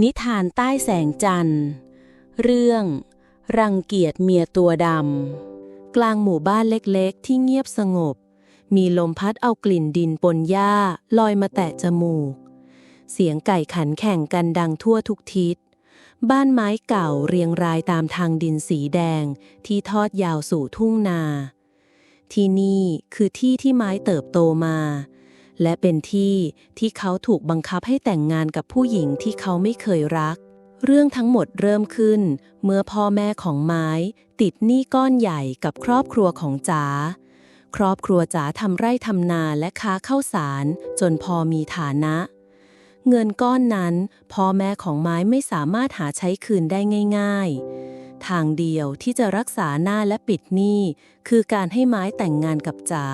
นิทานใต้แสงจันทร์ เรื่อง รังเกียจเมียตัวดำ กลางหมู่บ้านเล็กๆ ที่เงียบสงบ มีลมพัดเอากลิ่นดินปนหญ้าลอยมาแตะจมูก เสียงไก่ขันแข่งกันดังทั่วทุกทิศ บ้านไม้เก่าเรียงรายตามทางดินสีแดงที่ทอดยาวสู่ทุ่งนา ที่นี่คือที่ที่ไม้เติบโตมา และเป็นที่ที่เขาถูกบังคับให้แต่งงานกับผู้หญิงที่เขาไม่เคยรัก เรื่องทั้งหมดเริ่มขึ้น เมื่อพ่อแม่ของไม้ ติดหนี้ก้อนใหญ่กับครอบครัวของจ๋าครอบครัวจ๋าทำไร่ทำนาและค้าข้าวสาร จนพอมีฐานะ เงินก้อนนั้น พ่อแม่ของไม้ไม่สามารถหาใช้คืนได้ง่าย ๆ ทางเดียวที่จะรักษาหน้าและปิดหนี้ คือการให้ไม้แต่งงานกับจ๋า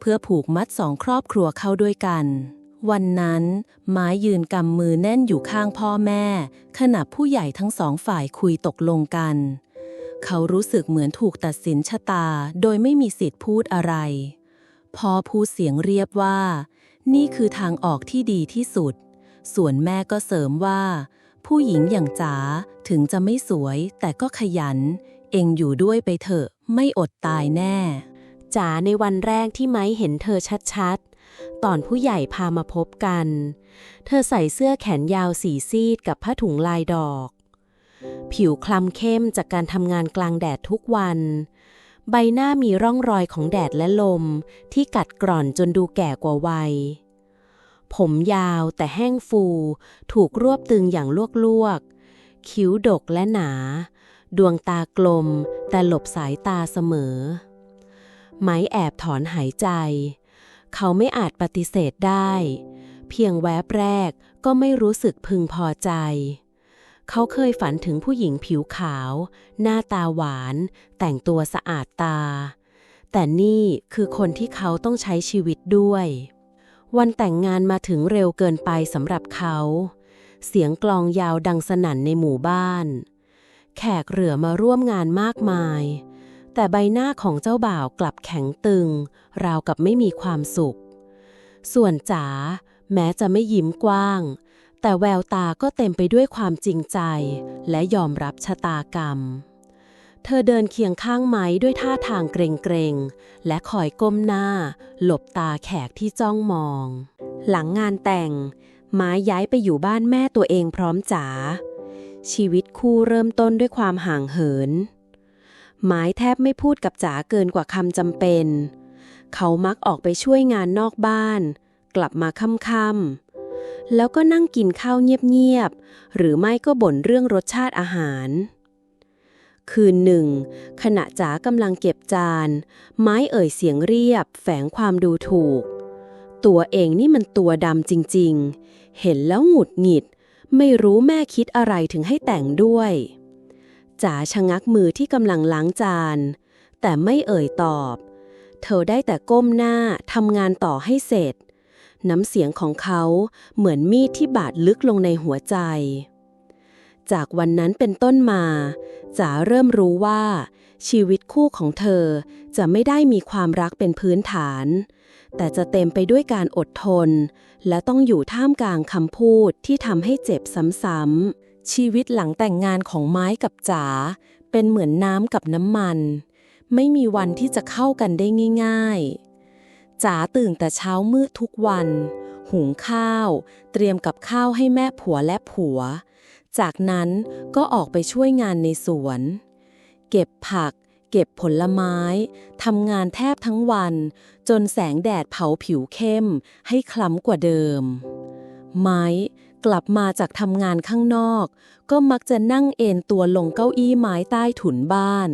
เพื่อผูกมัดสองครอบครัวเข้าด้วยกัน วันนั้น ไม้ยืนกำมือแน่นอยู่ข้างพ่อแม่ ขณะผู้ใหญ่ทั้งสองฝ่ายคุยตกลงกัน เขารู้สึกเหมือนถูกตัดสินชะตา โดยไม่มีสิทธิ์พูดอะไรพ่อพูดเสียงเรียบว่า นี่คือทางออกที่ดีที่สุด ส่วนแม่ก็เสริมว่า ผู้หญิงอย่างจ๋าถึงจะไม่สวย แต่ก็ขยัน เองอยู่ด้วยไปเถอะ ไม่อดตายแน่จ๋าในวันแรกที่ไม้เห็นเธอชัดๆ ตอนผู้ใหญ่พามาพบกัน เธอใส่เสื้อแขนยาวสีซีดกับผ้าถุงลายดอก ผิวคล้ำเข้มจากการทำงานกลางแดดทุกวัน ใบหน้ามีร่องรอยของแดดและลมที่กัดกร่อนจนดูแก่กว่าวัย ผมยาวแต่แห้งฟู ถูกรวบตึงอย่างลวกๆ คิ้วดกและหนา ดวงตากลม แต่หลบสายตาเสมอ ไม้แอบถอนหายใจ เขาไม่อาจปฏิเสธได้ เพียงแวบแรกก็ไม่รู้สึกพึงพอใจ เขาเคยฝันถึงผู้หญิงผิวขาว หน้าตาหวาน แต่งตัวสะอาดตา แต่นี่คือคนที่เขาต้องใช้ชีวิตด้วย วันแต่งงานมาถึงเร็วเกินไปสำหรับเขา เสียงกลองยาวดังสนั่นในหมู่บ้าน แขกเหลือมาร่วมงานมากมาย แต่ใบหน้าของเจ้าบ่าวกลับแข็งตึง ราวกับไม่มีความสุข ส่วนจ๋าแม้จะไม่ยิ้มกว้าง แต่แววตาก็เต็มไปด้วยความจริงใจ และยอมรับชะตากรรม เธอเดินเคียงข้างไม้ด้วยท่าทางเกรงๆ และคอยก้มหน้า หลบตาแขกที่จ้องมอง หลังงานแต่ง ไม้ย้ายไปอยู่บ้านแม่ตัวเองพร้อมจ๋า ชีวิตคู่เริ่มต้นด้วยความห่างเหิน ไม้แทบไม่พูดกับจ๋าเกินกว่าคำจำเป็น เขามักออกไปช่วยงานนอกบ้าน กลับมาค่ำๆแล้วก็นั่งกินข้าวเงียบๆ หรือไม่ก็บ่นเรื่องรสชาติอาหาร คืนหนึ่ง ขณะจ๋ากำลังเก็บจาน ไม้เอ่ยเสียงเรียบ แฝงความดูถูก ตัวเองนี่มันตัวดำจริงๆ เห็นแล้วหงุดหงิด ไม่รู้แม่คิดอะไรถึงให้แต่งด้วยจ๋าชะงักมือที่กำลังล้างจาน แต่ไม่เอ่ยตอบ เธอได้แต่ก้มหน้าทำงานต่อให้เสร็จ น้ำเสียงของเขาเหมือนมีดที่บาดลึกลงในหัวใจ จากวันนั้นเป็นต้นมา จ๋าเริ่มรู้ว่า ชีวิตคู่ของเธอจะไม่ได้มีความรักเป็นพื้นฐาน แต่จะเต็มไปด้วยการอดทน และต้องอยู่ท่ามกลางคำพูดที่ทำให้เจ็บซ้ำๆชีวิตหลังแต่งงานของไม้กับจ๋าเป็นเหมือนน้ำกับน้ำมัน ไม่มีวันที่จะเข้ากันได้ง่าย ๆจ๋าตื่นแต่เช้ามืดทุกวัน หุงข้าว เตรียมกับข้าวให้แม่ผัวและผัว จากนั้นก็ออกไปช่วยงานในสวน เก็บผัก เก็บผลไม้ทำงานแทบทั้งวัน จนแสงแดดเผาผิวเข้ม ให้คล้ำกว่าเดิม ไม้กลับมาจากทำงานข้างนอก ก็มักจะนั่งเอนตัวลงเก้าอี้ไม้ใต้ถุนบ้าน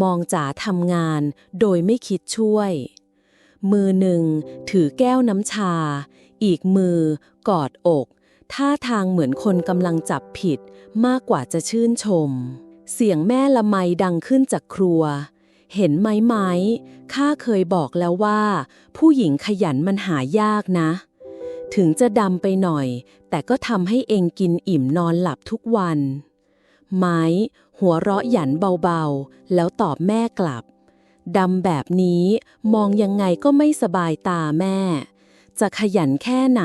มองจ๋าทำงานโดยไม่คิดช่วย มือหนึ่งถือแก้วน้ำชา อีกมือกอดอก ท่าทางเหมือนคนกำลังจับผิดมากกว่าจะชื่นชม เสียงแม่ละไมดังขึ้นจากครัว เห็นไหมไหมข้าเคยบอกแล้วว่า ผู้หญิงขยันมันหายากนะ ถึงจะดำไปหน่อย แต่ก็ทำให้เองกินอิ่มนอนหลับทุกวัน ไม้ หัวเราะหยันเบาๆ แล้วตอบแม่กลับดำแบบนี้มองยังไงก็ไม่สบายตาแม่ จะขยันแค่ไหน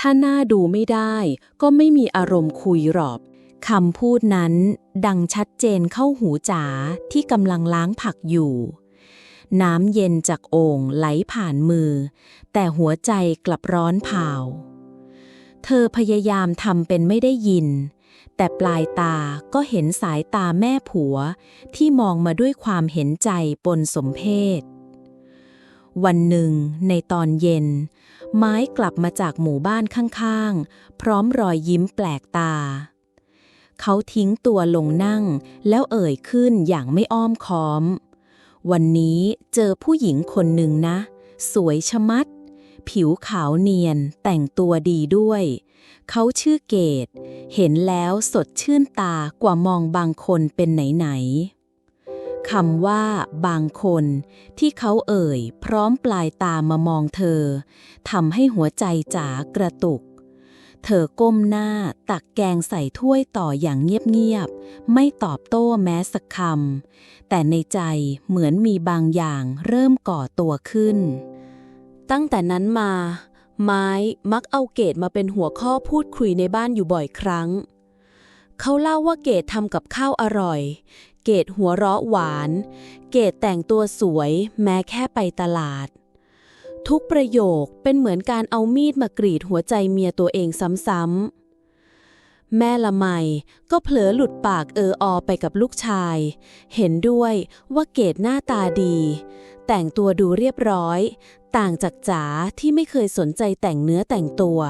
ถ้าหน้าดูไม่ได้ ก็ไม่มีอารมณ์คุยหรอกคำพูดนั้น ดังชัดเจนเข้าหูจ๋าที่กำลังล้างผักอยู่ น้ำเย็นจากโอ่งไหลผ่านมือ แต่หัวใจกลับร้อนเผาเธอพยายามทำเป็นไม่ได้ยิน แต่ปลายตาก็เห็นสายตาแม่ผัวที่มองมาด้วยความเห็นใจปนสมเพศ วันหนึ่งในตอนเย็น ไม้กลับมาจากหมู่บ้านข้างๆ พร้อมรอยยิ้มแปลกตา เขาทิ้งตัวลงนั่ง แล้วเอ่ยขึ้นอย่างไม่อ้อมค้อม วันนี้เจอผู้หญิงคนหนึ่งนะ สวยชะมัด ผิวขาวเนียนแต่งตัวดีด้วย เขาชื่อเกต เห็นแล้วสดชื่นตากว่ามองบางคนเป็นไหนๆ คำว่าบางคนที่เขาเอ่ย พร้อมปลายตามามองเธอทำให้หัวใจจ๋ากระตุก เธอก้มหน้าตักแกงใส่ถ้วยต่ออย่างเงียบๆ ไม่ตอบโต้แม้สักคำ แต่ในใจเหมือนมีบางอย่างเริ่มก่อตัวขึ้น ตั้งแต่นั้นมา ไม้มักเอาเกตมาเป็นหัวข้อพูดคุยในบ้านอยู่บ่อยครั้งเขาเล่าว่าเกตทำกับข้าวอร่อย เกตหัวเราะหวาน เกตแต่งตัวสวยแม้แค่ไปตลาด ทุกประโยคเป็นเหมือนการเอามีดมากรีดหัวใจเมียตัวเองซ้ำๆ แม่ละไมก็เผลอหลุดปากเอออไปกับลูกชาย เห็นด้วยว่าเกตหน้าตาดี แต่งตัวดูเรียบร้อย ต่างจากจ๋าที่ไม่เคยสนใจแต่งเนื้อแต่งตัว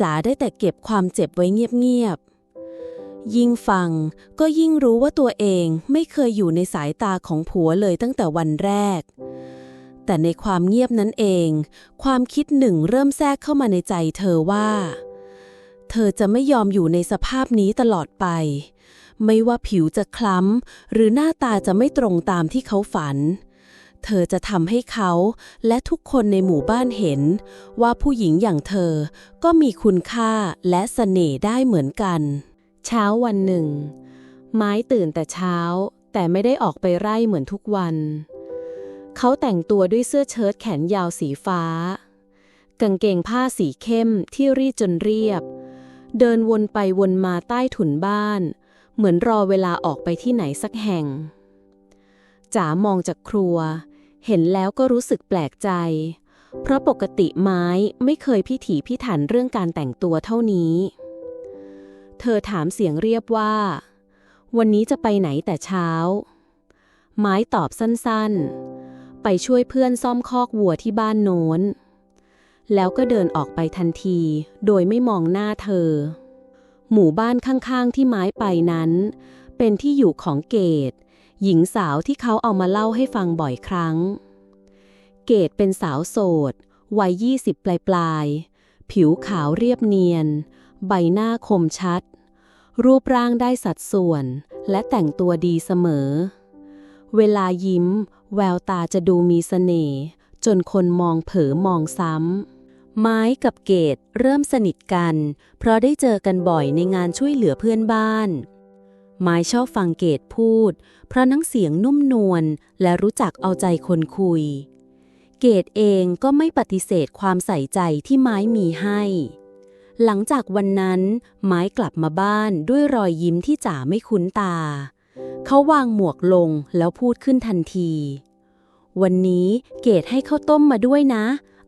จ๋าได้แต่เก็บความเจ็บไว้เงียบๆ ยิ่งฟังก็ยิ่งรู้ว่าตัวเองไม่เคยอยู่ในสายตาของผัวเลยตั้งแต่วันแรก แต่ในความเงียบนั้นเอง ความคิดหนึ่งเริ่มแทรกเข้ามาในใจเธอว่า เธอจะไม่ยอมอยู่ในสภาพนี้ตลอดไป ไม่ว่าผิวจะคล้ำ หรือหน้าตาจะไม่ตรงตามที่เขาฝัน เธอจะทำให้เขาและทุกคนในหมู่บ้านเห็น ว่าผู้หญิงอย่างเธอก็มีคุณค่าและเสน่ห์ได้เหมือนกัน เช้าวันหนึ่ง ไม้ตื่นแต่เช้า แต่ไม่ได้ออกไปไร่เหมือนทุกวัน เขาแต่งตัวด้วยเสื้อเชิ้ตแขนยาวสีฟ้า กางเกงผ้าสีเข้มที่รีดจนเรียบ เดินวนไปวนมาใต้ถุนบ้าน เหมือนรอเวลาออกไปที่ไหนสักแห่งจ๋ามองจากครัว เห็นแล้วก็รู้สึกแปลกใจ เพราะปกติไม้ไม่เคยพิถีพิถันเรื่องการแต่งตัวเท่านี้ เธอถามเสียงเรียบว่า วันนี้จะไปไหนแต่เช้า ไม้ตอบสั้นๆ ไปช่วยเพื่อนซ่อมคอกวัวที่บ้านโน้น แล้วก็เดินออกไปทันทีโดยไม่มองหน้าเธอ หมู่บ้านข้างๆที่ไม้ไปนั้น เป็นที่อยู่ของเกตหญิงสาวที่เขาเอามาเล่าให้ฟังบ่อยครั้ง เกตเป็นสาวโสด วัยยี่สิบปลายๆ ผิวขาวเรียบเนียน ใบหน้าคมชัด รูปร่างได้สัดส่วน และแต่งตัวดีเสมอ เวลายิ้ม แววตาจะดูมีเสน่ห์จนคนมองเผลอมองซ้ำ ไม้กับเกตเริ่มสนิทกัน เพราะได้เจอกันบ่อยในงานช่วยเหลือเพื่อนบ้าน ไม้ชอบฟังเกตพูด เพราะน้ำเสียงนุ่มนวลและรู้จักเอาใจคนคุย เกตเองก็ไม่ปฏิเสธความใส่ใจที่ไม้มีให้ หลังจากวันนั้น ไม้กลับมาบ้านด้วยรอยยิ้มที่จ๋าไม่คุ้นตา เขาวางหมวกลงแล้วพูดขึ้นทันที วันนี้เกดให้ข้าวต้มมาด้วยนะ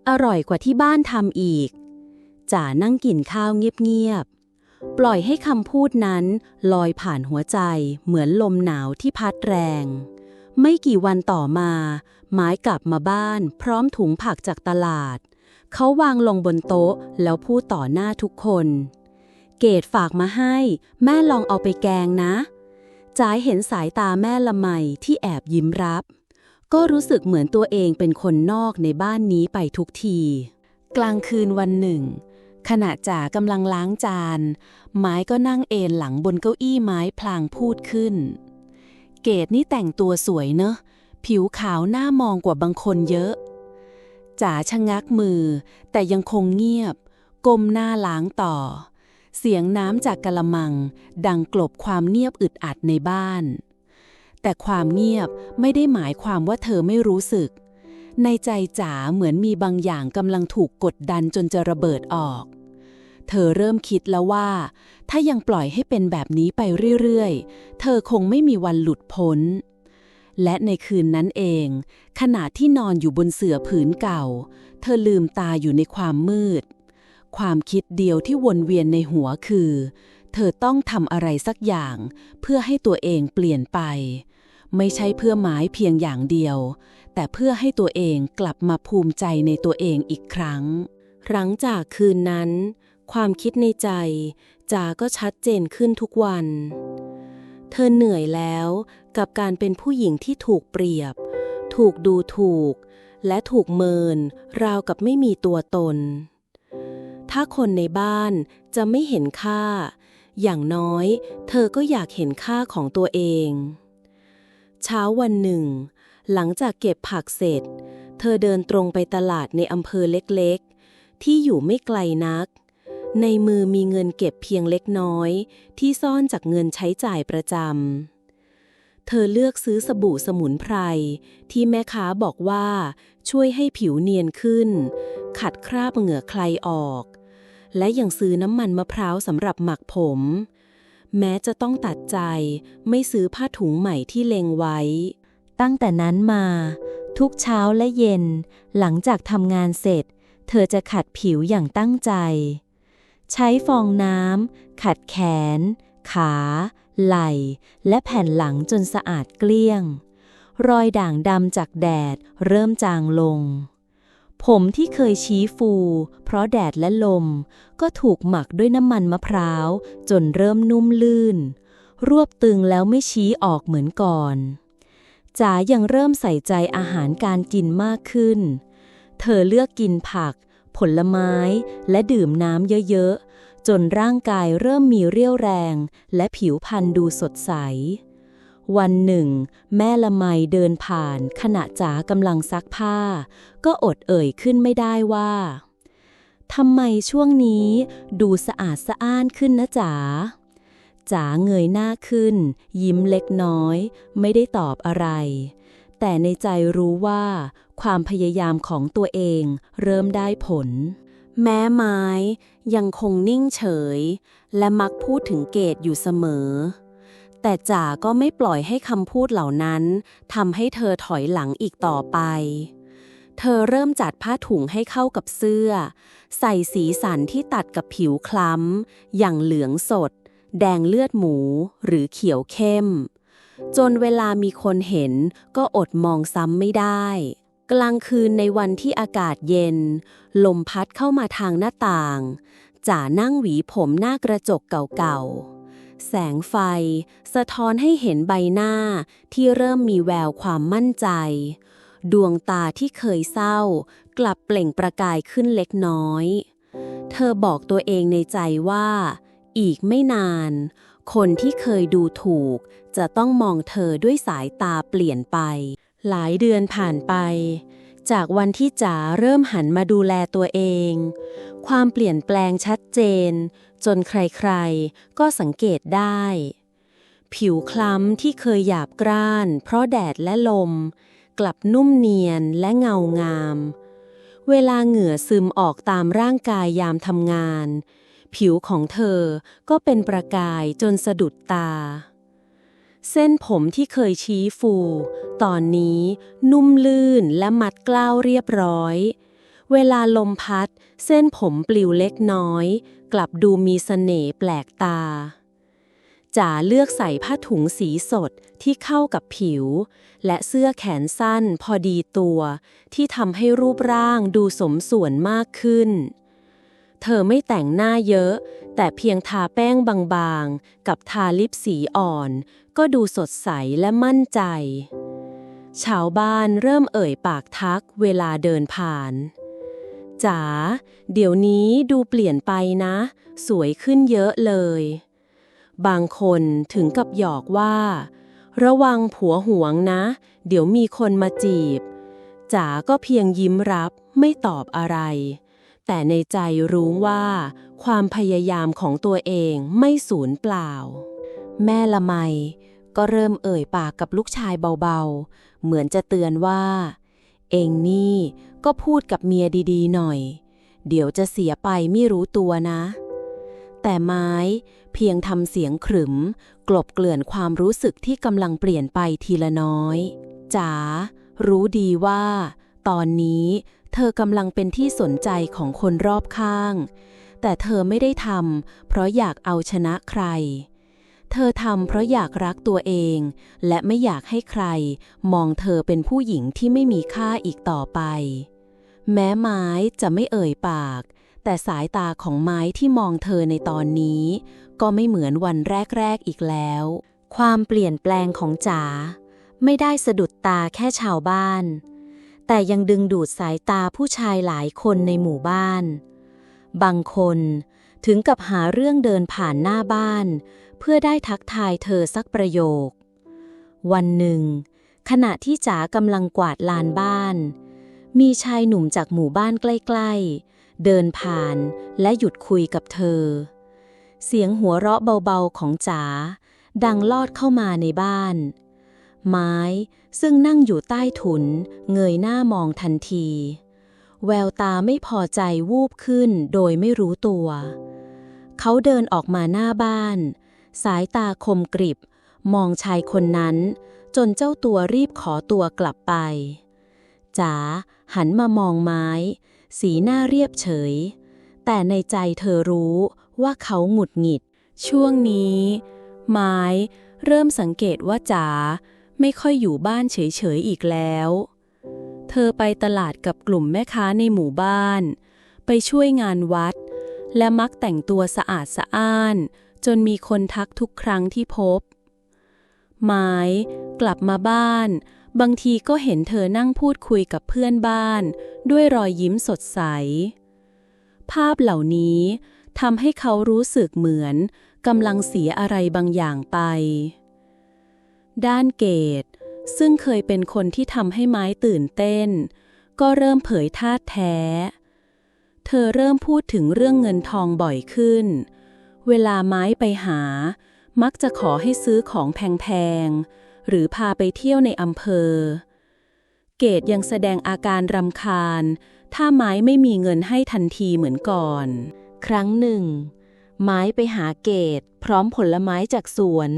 อร่อยกว่าที่บ้านทำอีกจ๋านั่งกินข้าวเงียบๆ ปล่อยให้คำพูดนั้น ลอยผ่านหัวใจเหมือนลมหนาวที่พัดแรง ไม่กี่วันต่อมา ไม้กลับมาบ้าน พร้อมถุงผักจากตลาด เขาวางลงบนโต๊ะแล้วพูดต่อหน้าทุกคน เกดฝากมาให้ แม่ลองเอาไปแกงนะจ๋าเห็นสายตาแม่ละไมที่แอบยิ้มรับ ก็รู้สึกเหมือนตัวเองเป็นคนนอกในบ้านนี้ไปทุกที กลางคืนวันหนึ่ง ขณะจ๋ากำลังล้างจาน ไม้ก็นั่งเอนหลังบนเก้าอี้ไม้พลางพูดขึ้น เกดนี่แต่งตัวสวยเนอะ ผิวขาวหน้ามองกว่าบางคนเยอะ จ๋าชะงักมือ แต่ยังคงเงียบ ก้มหน้าล้างต่อ เสียงน้ำจากกะละมัง ดังกลบความเงียบอึดอัดในบ้าน แต่ความเงียบไม่ได้หมายความว่าเธอไม่รู้สึก ในใจจ๋าเหมือนมีบางอย่างกำลังถูกกดดันจนจะระเบิดออก เธอเริ่มคิดแล้วว่า ถ้ายังปล่อยให้เป็นแบบนี้ไปเรื่อยๆ เธอคงไม่มีวันหลุดพ้น และในคืนนั้นเอง ขณะที่นอนอยู่บนเสื่อผืนเก่า เธอลืมตาอยู่ในความมืด ความคิดเดียวที่วนเวียนในหัวคือ เธอต้องทำอะไรสักอย่าง เพื่อให้ตัวเองเปลี่ยนไป ไม่ใช่เพื่อหมายเพียงอย่างเดียว แต่เพื่อให้ตัวเองกลับมาภูมิใจในตัวเองอีกครั้ง หลังจากคืนนั้น ความคิดในใจจาก็ชัดเจนขึ้นทุกวัน เธอเหนื่อยแล้วกับการเป็นผู้หญิงที่ถูกเปรียบ ถูกดูถูก และถูกเมิน ราวกับไม่มีตัวตน ถ้าคนในบ้านจะไม่เห็นค่า อย่างน้อย เธอก็อยากเห็นค่าของตัวเอง เช้าวันหนึ่ง หลังจากเก็บผักเสร็จ เธอเดินตรงไปตลาดในอำเภอเล็กๆ ที่อยู่ไม่ไกลนัก ในมือมีเงินเก็บเพียงเล็กน้อย ที่ซ่อนจากเงินใช้จ่ายประจำ เธอเลือกซื้อสบู่สมุนไพร ที่แม่ค้าบอกว่าช่วยให้ผิวเนียนขึ้น ขัดคราบเหงื่อใครออก และยังซื้อน้ำมันมะพร้าวสำหรับหมักผม แม้จะต้องตัดใจไม่ซื้อผ้าถุงใหม่ที่เลงไว้ ตั้งแต่นั้นมา ทุกเช้าและเย็น หลังจากทำงานเสร็จ เธอจะขัดผิวอย่างตั้งใจ ใช้ฟองน้ำขัดแขน ขา ไหล่ และแผ่นหลังจนสะอาดเกลี้ยง รอยด่างดำจากแดดเริ่มจางลง ผมที่เคยชี้ฟู เพราะแดดและลม ก็ถูกหมักด้วยน้ำมันมะพร้าว จนเริ่มนุ่มลื่น รวบตึงแล้วไม่ชี้ออกเหมือนก่อนจ๋ายังเริ่มใส่ใจอาหารการกินมากขึ้น เธอเลือกกินผัก ผลไม้ และดื่มน้ำเยอะๆ จนร่างกายเริ่มมีเรี่ยวแรง และผิวพรรณดูสดใส วันหนึ่ง แม่ละไมเดินผ่าน ขณะจ๋ากำลังซักผ้า ก็อดเอ่ยขึ้นไม่ได้ว่าทำไมช่วงนี้ดูสะอาดสะอ้านขึ้นนะจ๋าจ๋าเงยหน้าขึ้น ยิ้มเล็กน้อย ไม่ได้ตอบอะไร แต่ในใจรู้ว่า ความพยายามของตัวเองเริ่มได้ผล แม้ไม้ยังคงนิ่งเฉย และมักพูดถึงเกตอยู่เสมอ แต่จ๋าก็ไม่ปล่อยให้คำพูดเหล่านั้นทำให้เธอถอยหลังอีกต่อไป เธอเริ่มจัดผ้าถุงให้เข้ากับเสื้อ ใส่สีสันที่ตัดกับผิวคล้ำ อย่างเหลืองสด แดงเลือดหมูหรือเขียวเข้มจนเวลามีคนเห็นก็อดมองซ้ำไม่ได้ กลางคืนในวันที่อากาศเย็น ลมพัดเข้ามาทางหน้าต่างจ๋านั่งหวีผมหน้ากระจกเก่าๆ แสงไฟ สะท้อนให้เห็นใบหน้าที่เริ่มมีแววความมั่นใจ ดวงตาที่เคยเศร้า กลับเปล่งประกายขึ้นเล็กน้อย เธอบอกตัวเองในใจว่า อีกไม่นาน คนที่เคยดูถูก จะต้องมองเธอด้วยสายตาเปลี่ยนไป หลายเดือนผ่านไป จากวันที่จ๋าเริ่มหันมาดูแลตัวเอง ความเปลี่ยนแปลงชัดเจน จนใครๆ ก็สังเกตได้ ผิวคล้ำที่เคยหยาบกร้าน เพราะแดดและลม กลับนุ่มเนียนและเงางาม เวลาเหงื่อซึมออกตามร่างกายยามทำงาน ผิวของเธอก็เป็นประกายจนสะดุดตา เส้นผมที่เคยชี้ฟู ตอนนี้นุ่มลื่นและมัดกล้าวเรียบร้อย เวลาลมพัด เส้นผมปลิวเล็กน้อย กลับดูมีเสน่ห์แปลกตาจ๋าเลือกใส่ผ้าถุงสีสดที่เข้ากับผิว และเสื้อแขนสั้นพอดีตัว ที่ทำให้รูปร่างดูสมส่วนมากขึ้น เธอไม่แต่งหน้าเยอะ แต่เพียงทาแป้งบางๆ กับทาลิปสีอ่อน ก็ดูสดใสและมั่นใจ ชาวบ้านเริ่มเอ่ยปากทักเวลาเดินผ่านจ๋าเดี๋ยวนี้ดูเปลี่ยนไปนะ สวยขึ้นเยอะเลย บางคนถึงกับหยอกว่า ระวังผัวหวงนะ เดี๋ยวมีคนมาจีบจ๋าก็เพียงยิ้มรับไม่ตอบอะไร แต่ในใจรู้ว่า ความพยายามของตัวเองไม่สูญเปล่า แม่ละไมก็เริ่มเอ่ยปากกับลูกชายเบาๆ เหมือนจะเตือนว่า เองนี่ก็พูดกับเมียดีๆหน่อย เดี๋ยวจะเสียไปไม่รู้ตัวนะ แต่ไม้เพียงทำเสียงขรึม กลบเกลื่อนความรู้สึกที่กำลังเปลี่ยนไปทีละน้อยจ๋ารู้ดีว่า ตอนนี้ เธอกำลังเป็นที่สนใจของคนรอบข้าง แต่เธอไม่ได้ทำเพราะอยากเอาชนะใคร เธอทำเพราะอยากรักตัวเอง และไม่อยากให้ใคร มองเธอเป็นผู้หญิงที่ไม่มีค่าอีกต่อไป แม้ไม้จะไม่เอ่ยปาก แต่สายตาของไม้ที่มองเธอในตอนนี้ ก็ไม่เหมือนวันแรกๆอีกแล้ว ความเปลี่ยนแปลงของจ๋าไม่ได้สะดุดตาแค่ชาวบ้าน แต่ยังดึงดูดสายตาผู้ชายหลายคนในหมู่บ้าน บางคนถึงกับหาเรื่องเดินผ่านหน้าบ้าน เพื่อได้ทักทายเธอสักประโยค วันหนึ่ง ขณะที่จ๋ากำลังกวาดลานบ้าน มีชายหนุ่มจากหมู่บ้านใกล้ ๆ เดินผ่านและหยุดคุยกับเธอ เสียงหัวเราะเบาๆของจ๋าดังลอดเข้ามาในบ้าน ไม้ ซึ่งนั่งอยู่ใต้ถุน เงยหน้ามองทันที แววตาไม่พอใจวูบขึ้นโดยไม่รู้ตัว เขาเดินออกมาหน้าบ้าน สายตาคมกริบ มองชายคนนั้น จนเจ้าตัวรีบขอตัวกลับไปจ๋าหันมามองไม้ สีหน้าเรียบเฉย แต่ในใจเธอรู้ว่าเขาหงุดหงิด ช่วงนี้ ไม้เริ่มสังเกตว่าจ๋า ไม่ค่อยอยู่บ้านเฉยๆอีกแล้ว เธอไปตลาดกับกลุ่มแม่ค้าในหมู่บ้าน ไปช่วยงานวัด และมักแต่งตัวสะอาดสะอ้าน จนมีคนทักทุกครั้งที่พบ ไม้กลับมาบ้าน บางทีก็เห็นเธอนั่งพูดคุยกับเพื่อนบ้าน ด้วยรอยยิ้มสดใส ภาพเหล่านี้ทำให้เขารู้สึกเหมือนกำลังเสียอะไรบางอย่างไป ด้านเกต ซึ่งเคยเป็นคนที่ทำให้ไม้ตื่นเต้น ก็เริ่มเผยท่าแท้ เธอเริ่มพูดถึงเรื่องเงินทองบ่อยขึ้น เวลาไม้ไปหา มักจะขอให้ซื้อของแพงๆ หรือพาไปเที่ยวในอำเภอ เกตยังแสดงอาการรำคาญ ถ้าไม้ไม่มีเงินให้ทันทีเหมือนก่อน ครั้งหนึ่ง ไม้ไปหาเกตพร้อมผลไม้จากสวน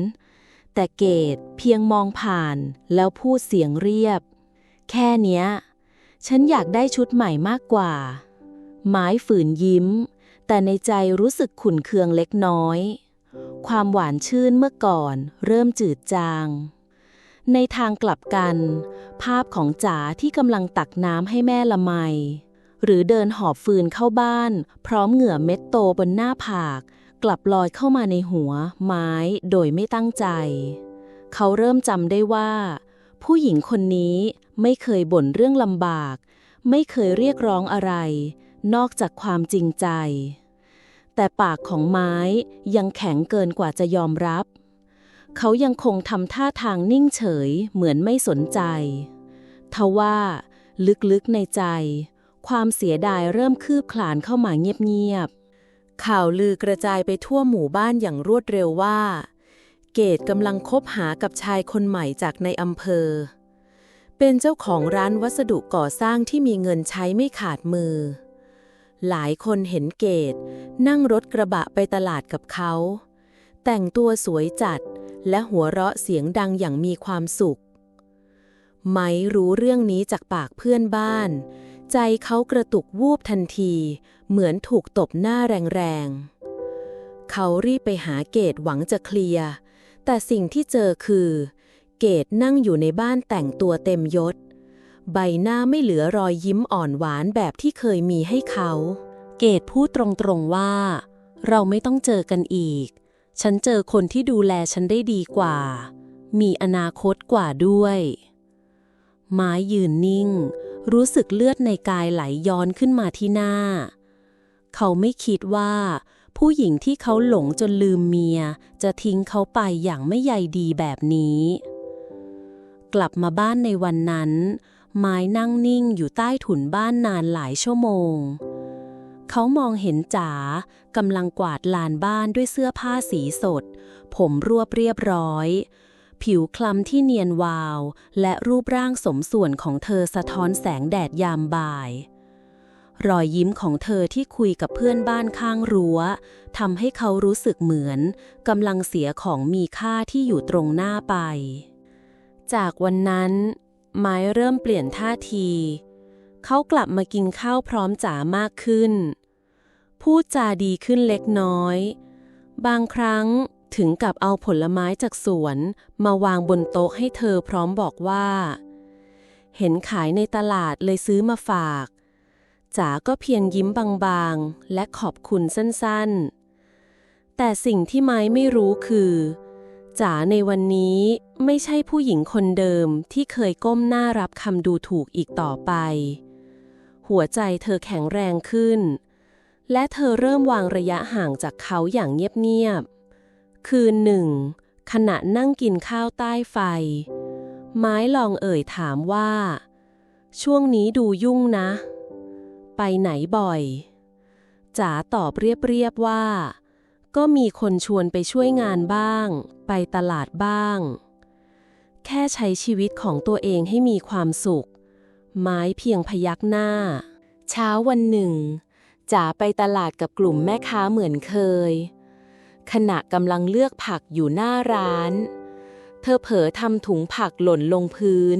แต่เกตเพียงมองผ่านแล้วพูดเสียงเรียบ แค่เนี้ย ฉันอยากได้ชุดใหม่มากกว่าไม้ฝืนยิ้ม แต่ในใจรู้สึกขุ่นเคืองเล็กน้อย ความหวานชื่นเมื่อก่อนเริ่มจืดจาง ในทางกลับกัน ภาพของจ๋าที่กำลังตักน้ำให้แม่ละไมหรือเดินหอบฟืนเข้าบ้าน พร้อมเหงื่อเม็ดโตบนหน้าผาก กลับลอยเข้ามาในหัว ไม้โดยไม่ตั้งใจ เขาเริ่มจำได้ว่า ผู้หญิงคนนี้ไม่เคยบ่นเรื่องลำบาก ไม่เคยเรียกร้องอะไร นอกจากความจริงใจ แต่ปากของไม้ยังแข็งเกินกว่าจะยอมรับ เขายังคงทำท่าทางนิ่งเฉยเหมือนไม่สนใจ ทว่าลึกๆในใจ ความเสียดายเริ่มคืบคลานเข้ามาเงียบๆ ข่าวลือกระจายไปทั่วหมู่บ้านอย่างรวดเร็วว่า เกตกำลังคบหากับชายคนใหม่จากในอำเภอ เป็นเจ้าของร้านวัสดุก่อสร้างที่มีเงินใช้ไม่ขาดมือ หลายคนเห็นเกตนั่งรถกระบะไปตลาดกับเขา แต่งตัวสวยจัดและหัวเราะเสียงดังอย่างมีความสุข ไม้รู้เรื่องนี้จากปากเพื่อนบ้าน ใจเขากระตุกวูบทันที เหมือนถูกตบหน้าแรงๆ เขารีบไปหาเกตหวังจะเคลียร์ แต่สิ่งที่เจอคือ เกตนั่งอยู่ในบ้านแต่งตัวเต็มยศ ใบหน้าไม่เหลือรอยยิ้มอ่อนหวานแบบที่เคยมีให้เขา เกตพูดตรงๆว่า เราไม่ต้องเจอกันอีก ฉันเจอคนที่ดูแลฉันได้ดีกว่า มีอนาคตกว่าด้วยไม้ยืนนิ่ง รู้สึกเลือดในกายไหลย้อนขึ้นมาที่หน้า เขาไม่คิดว่า ผู้หญิงที่เขาหลงจนลืมเมีย จะทิ้งเขาไปอย่างไม่ใยดีแบบนี้ กลับมาบ้านในวันนั้น ไม้นั่งนิ่งอยู่ใต้ถุนบ้านนานหลายชั่วโมง เขามองเห็นจ๋ากำลังกวาดลานบ้านด้วยเสื้อผ้าสีสด ผมรวบเรียบร้อยผิวคล้ำที่เนียนวาว และรูปร่างสมส่วนของเธอสะท้อนแสงแดดยามบ่าย รอยยิ้มของเธอที่คุยกับเพื่อนบ้านข้างรั้วทำให้เขารู้สึกเหมือนกำลังเสียของมีค่าที่อยู่ตรงหน้าไป จากวันนั้น ไม้เริ่มเปลี่ยนท่าที เขากลับมากินข้าวพร้อมจ๋ามากขึ้น พูดจาดีขึ้นเล็กน้อย บางครั้งถึงกับเอาผลไม้จากสวนมาวางบนโต๊ะให้เธอพร้อมบอกว่า เห็นขายในตลาดเลยซื้อมาฝาก จ๋าก็เพียงยิ้มบางๆ และขอบคุณสั้นๆ แต่สิ่งที่ไม้ไม่รู้คือจ๋าในวันนี้ไม่ใช่ผู้หญิงคนเดิมที่เคยก้มหน้ารับคำดูถูกอีกต่อไป หัวใจเธอแข็งแรงขึ้น และเธอเริ่มวางระยะห่างจากเขาอย่างเงียบๆ คืนหนึ่ง ขณะนั่งกินข้าวใต้ไฟ ไม้ลองเอ่ยถามว่า ช่วงนี้ดูยุ่งนะ ไปไหนบ่อยจ๋าตอบเรียบๆว่า ก็มีคนชวนไปช่วยงานบ้าง ไปตลาดบ้าง แค่ใช้ชีวิตของตัวเองให้มีความสุข ไม้เพียงพยักหน้า เช้าวันหนึ่งจ๋าไปตลาดกับกลุ่มแม่ค้าเหมือนเคย ขณะกำลังเลือกผักอยู่หน้าร้าน เธอเผลอทำถุงผักหล่นลงพื้น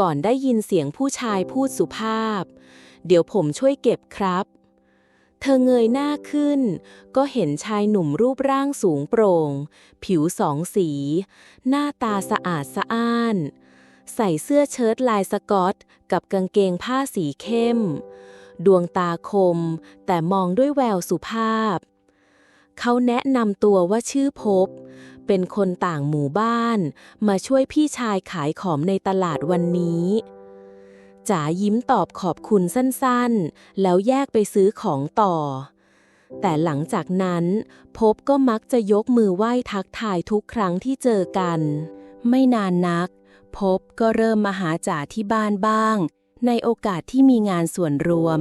ก่อนได้ยินเสียงผู้ชายพูดสุภาพ เดี๋ยวผมช่วยเก็บครับ เธอเงยหน้าขึ้น ก็เห็นชายหนุ่มรูปร่างสูงโปร่ง ผิวสองสี หน้าตาสะอาดสะอ้าน ใส่เสื้อเชิ้ตลายสกอต กับกางเกงผ้าสีเข้ม ดวงตาคม แต่มองด้วยแววสุภาพ เขาแนะนำตัวว่าชื่อพบเป็นคนต่างหมู่บ้าน มาช่วยพี่ชายขายของในตลาดวันนี้ จ๋ายิ้มตอบขอบคุณสั้นๆ แล้วแยกไปซื้อของต่อ แต่หลังจากนั้น พบก็มักจะยกมือไหว้ทักทายทุกครั้งที่เจอกัน ไม่นานนัก พบก็เริ่มมาหาจ๋าที่บ้านบ้าง ในโอกาสที่มีงานส่วนรวม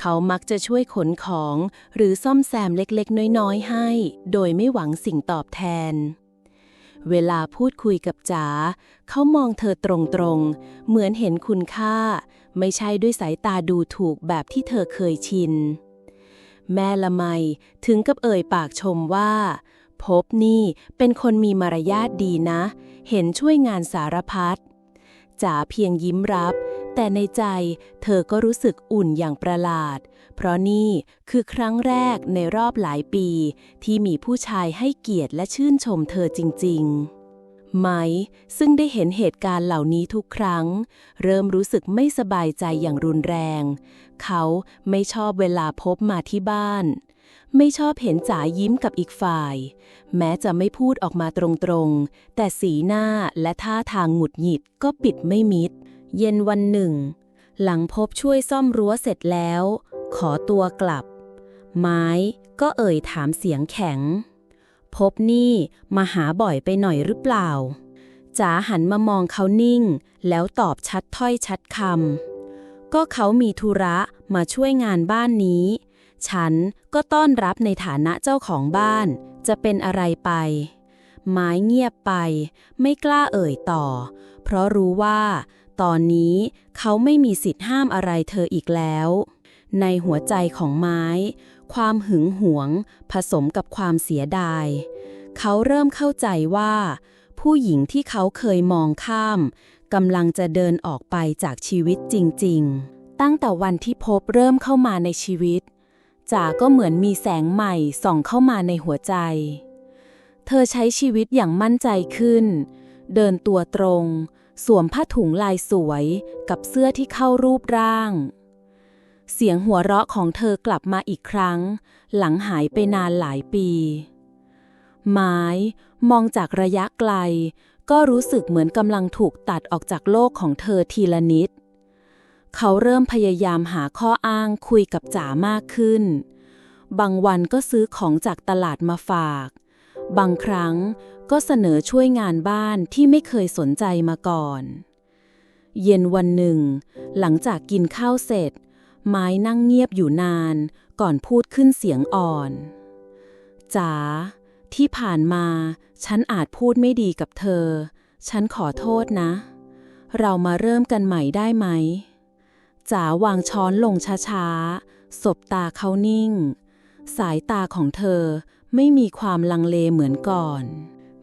เขามักจะช่วยขนของหรือซ่อมแซมเล็กๆ น้อยๆ ให้ โดยไม่หวังสิ่งตอบแทน เวลาพูดคุยกับจ๋าเขามองเธอตรงๆ เหมือนเห็นคุณค่า ไม่ใช่ด้วยสายตาดูถูกแบบที่เธอเคยชิน แม่ละไมถึงกับเอ่ยปากชมว่า พบนี่เป็นคนมีมารยาทดีนะ เห็นช่วยงานสารพัดจ๋าเพียงยิ้มรับ แต่ในใจเธอก็รู้สึกอุ่นอย่างประหลาด เพราะนี่คือครั้งแรกในรอบหลายปี ที่มีผู้ชายให้เกียรติและชื่นชมเธอจริง ๆไหมซึ่งได้เห็นเหตุการณ์เหล่านี้ทุกครั้ง เริ่มรู้สึกไม่สบายใจอย่างรุนแรง เขาไม่ชอบเวลาพบมาที่บ้าน ไม่ชอบเห็นจ๋ายิ้มกับอีกฝ่าย แม้จะไม่พูดออกมาตรงๆ แต่สีหน้าและท่าทางหงุดหงิดก็ปิดไม่มิด เย็นวันหนึ่งหลังพบช่วยซ่อมรั้วเสร็จแล้ว ขอตัวกลับ ไม้ก็เอ่ยถามเสียงแข็ง พบนี่มาหาบ่อยไปหน่อยหรือเปล่าจ๋าหันมามองเขานิ่ง แล้วตอบชัดถ้อยชัดคำก็เขามีธุระมาช่วยงานบ้านนี้ ฉันก็ต้อนรับในฐานะเจ้าของบ้าน จะเป็นอะไรไป ไม้เงียบไป ไม่กล้าเอ่ยต่อ เพราะรู้ว่า ตอนนี้เขาไม่มีสิทธิ์ห้ามอะไรเธออีกแล้ว ในหัวใจของไม้ ความหึงหวง ผสมกับความเสียดาย เขาเริ่มเข้าใจว่า ผู้หญิงที่เขาเคยมองข้ามกำลังจะเดินออกไปจากชีวิตจริง ๆ ตั้งแต่วันที่พบเริ่มเข้ามาในชีวิตจ๋าก็เหมือนมีแสงใหม่ส่องเข้ามาในหัวใจ เธอใช้ชีวิตอย่างมั่นใจขึ้น เดินตัวตรง สวมผ้าถุงลายสวยกับเสื้อที่เข้ารูปร่าง เสียงหัวเราะของเธอกลับมาอีกครั้ง หลังหายไปนานหลายปี ไม้มองจากระยะไกล ก็รู้สึกเหมือนกำลังถูกตัดออกจากโลกของเธอทีละนิด เขาเริ่มพยายามหาข้ออ้างคุยกับจ๋ามากขึ้น บางวันก็ซื้อของจากตลาดมาฝาก บางครั้งก็เสนอช่วยงานบ้านที่ไม่เคยสนใจมาก่อน เย็นวันหนึ่ง หลังจากกินข้าวเสร็จ ไม้นั่งเงียบอยู่นาน ก่อนพูดขึ้นเสียงอ่อนจ๋าที่ผ่านมา ฉันอาจพูดไม่ดีกับเธอ ฉันขอโทษนะ เรามาเริ่มกันใหม่ได้ไหมจ๋าวางช้อนลงช้าๆ สบตาเขานิ่ง สายตาของเธอไม่มีความลังเลเหมือนก่อน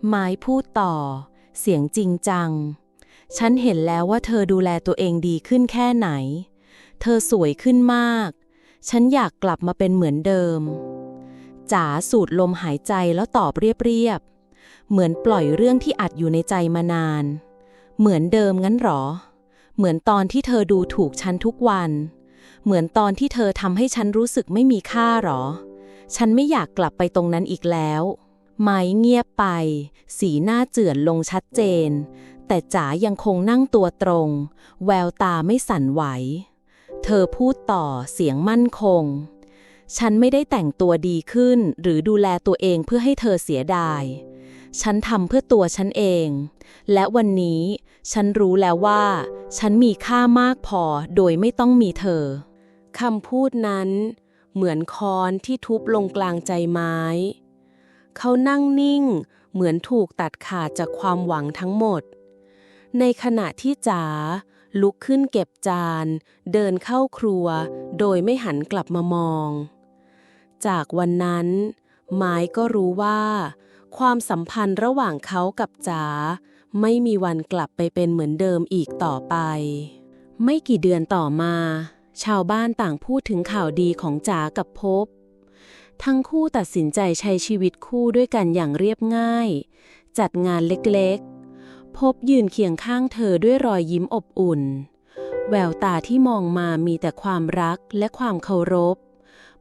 ไม้พูดต่อ เสียงจริงจัง ฉันเห็นแล้วว่าเธอดูแลตัวเองดีขึ้นแค่ไหน เธอสวยขึ้นมาก ฉันอยากกลับมาเป็นเหมือนเดิม จ๋าสูดลมหายใจแล้วตอบเรียบๆ เหมือนปล่อยเรื่องที่อัดอยู่ในใจมานาน เหมือนเดิมงั้นหรอ เหมือนตอนที่เธอดูถูกฉันทุกวัน เหมือนตอนที่เธอทำให้ฉันรู้สึกไม่มีค่าหรอ ฉันไม่อยากกลับไปตรงนั้นอีกแล้วไม้เงียบไป สีหน้าเจือนลงชัดเจน แต่จ๋ายังคงนั่งตัวตรง แววตาไม่สั่นไหว เธอพูดต่อเสียงมั่นคง ฉันไม่ได้แต่งตัวดีขึ้น หรือดูแลตัวเองเพื่อให้เธอเสียดาย ฉันทำเพื่อตัวฉันเอง และวันนี้ฉันรู้แล้วว่า ฉันมีค่ามากพอโดยไม่ต้องมีเธอคำพูดนั้น เหมือนค้อนที่ทุบลงกลางใจไม้ เขานั่งนิ่ง เหมือนถูกตัดขาดจากความหวังทั้งหมด ในขณะที่จ๋า ลุกขึ้นเก็บจาน เดินเข้าครัว โดยไม่หันกลับมามอง จากวันนั้นไม้ก็รู้ว่า ความสัมพันธ์ระหว่างเขากับจ๋าไม่มีวันกลับไปเป็นเหมือนเดิมอีกต่อไป ไม่กี่เดือนต่อมา ชาวบ้านต่างพูดถึงข่าวดีของจ๋ากับภพบ ทั้งคู่ตัดสินใจใช้ชีวิตคู่ด้วยกันอย่างเรียบง่าย จัดงานเล็กๆ พบยืนเคียงข้างเธอด้วยรอยยิ้มอบอุ่น แววตาที่มองมามีแต่ความรักและความเคารพ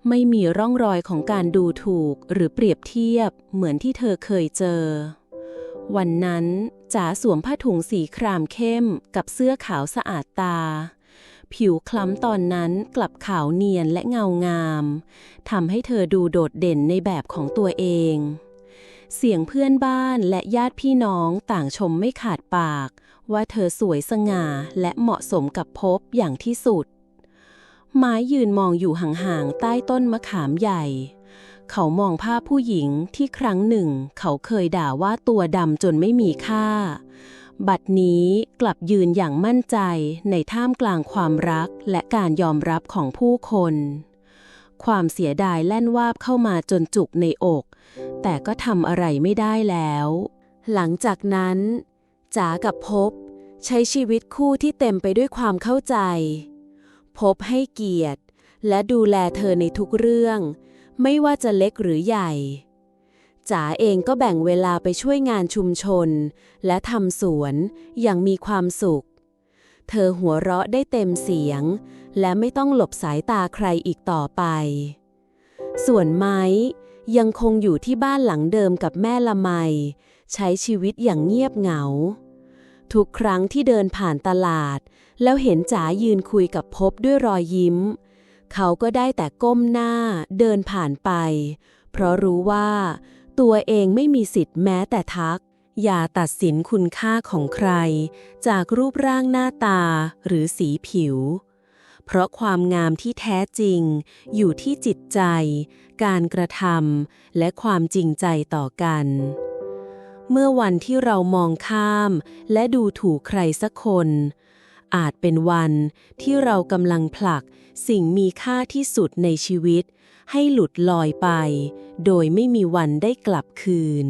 ไม่มีร่องรอยของการดูถูกหรือเปรียบเทียบเหมือนที่เธอเคยเจอ วันนั้นจ๋าสวมผ้าถุงสีครามเข้มกับเสื้อขาวสะอาดตา ผิวคล้ำตอนนั้นกลับขาวเนียนและเงางามทำให้เธอดูโดดเด่นในแบบของตัวเอง เสียงเพื่อนบ้านและญาติพี่น้องต่างชมไม่ขาดปาก ว่าเธอสวยสง่าและเหมาะสมกับภพอย่างที่สุด ไม้ยืนมองอยู่ห่างๆใต้ต้นมะขามใหญ่ เขามองภาพผู้หญิงที่ครั้งหนึ่ง เขาเคยด่าว่าตัวดำจนไม่มีค่า บัดนี้กลับยืนอย่างมั่นใจในท่ามกลางความรักและการยอมรับของผู้คนความเสียดายแล่นวาบเข้ามาจนจุกในอก แต่ก็ทำอะไรไม่ได้แล้ว หลังจากนั้นจ๋ากับพบ ใช้ชีวิตคู่ที่เต็มไปด้วยความเข้าใจ พบให้เกียรติ และดูแลเธอในทุกเรื่อง ไม่ว่าจะเล็กหรือใหญ่จ๋าเองก็แบ่งเวลาไปช่วยงานชุมชน และทำสวนอย่างมีความสุข เธอหัวเราะได้เต็มเสียง และไม่ต้องหลบสายตาใครอีกต่อไป ส่วนไม้ ยังคงอยู่ที่บ้านหลังเดิมกับแม่ละไม ใช้ชีวิตอย่างเงียบเหงา ทุกครั้งที่เดินผ่านตลาด แล้วเห็นจ๋ายืนคุยกับพบด้วยรอยยิ้ม เขาก็ได้แต่ก้มหน้าเดินผ่านไป เพราะรู้ว่า ตัวเองไม่มีสิทธิ์แม้แต่ทัก อย่าตัดสินคุณค่าของใคร จากรูปร่างหน้าตาหรือสีผิว เพราะความงามที่แท้จริง อยู่ที่จิตใจ การกระทำและความจริงใจต่อกัน เมื่อวันที่เรามองข้าม และดูถูกใครสักคน อาจเป็นวันที่เรากำลังผลักสิ่งมีค่าที่สุดในชีวิต ให้หลุดลอยไป โดยไม่มีวันได้กลับคืน